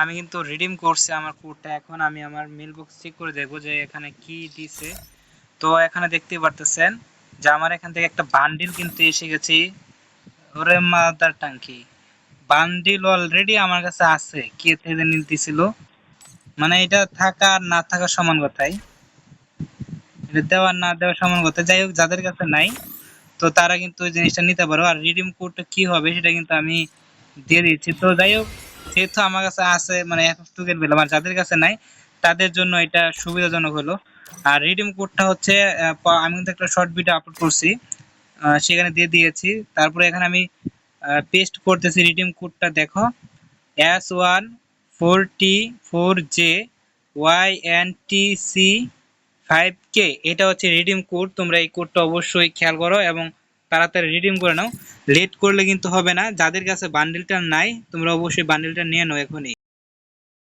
আমি কিন্তু রিডিম করছি আমার কোডটা এখন আমি আমার মেল বক্স চেক করে দেখব যে এখানে কি দিছে। তো এখানে দেখতেই পারতেছেন যে আমার এখান থেকে একটা বান্ডিল কিন্তু এসে গেছে। ওরে মাদার টাঙ্কি। বান্ডিল অলরেডি আমার কাছে আছে। কে থেকে নিতেছিল? মানে এটা থাকা আর না থাকা সমান কথাই। এটা দেওয়া না দেওয়া সমান কথা। যাই হোক, যাদের কাছে নাই, তো তারা কিন্তু ওই জিনিসটা নিতে পারো। আর রিডিম কোডটা কি হবে সেটা কিন্তু আমি দিয়ে দিচ্ছি। তো যাই হোক যেহেতু আমার কাছে আছে মানে টোকেন পেলাম আর যাদের কাছে নাই, তাদের জন্য এটা সুবিধাজনক হলো। আর রিডিম কোডটা হচ্ছে আমি কিন্তু একটা শর্ট ভিডিও আপলোড করছি সেখানে দিয়ে দিয়েছি। তারপরে এখানে আমি পেস্ট করতেছি রিডিম কোডটা দেখো। S one four T four J Y N T C five K এটা হচ্ছে রিডিম কোড তোমরা এই কোডটা অবশ্যই খেয়াল করো এবং তাড়াতাড়ি রিডিম করে নাও। লেট করলে কিন্তু হবে না। যাদের কাছে বান্ডিলটা নাই, তোমরা অবশ্যই বান্ডিলটা নিয়ে নাও এখনই।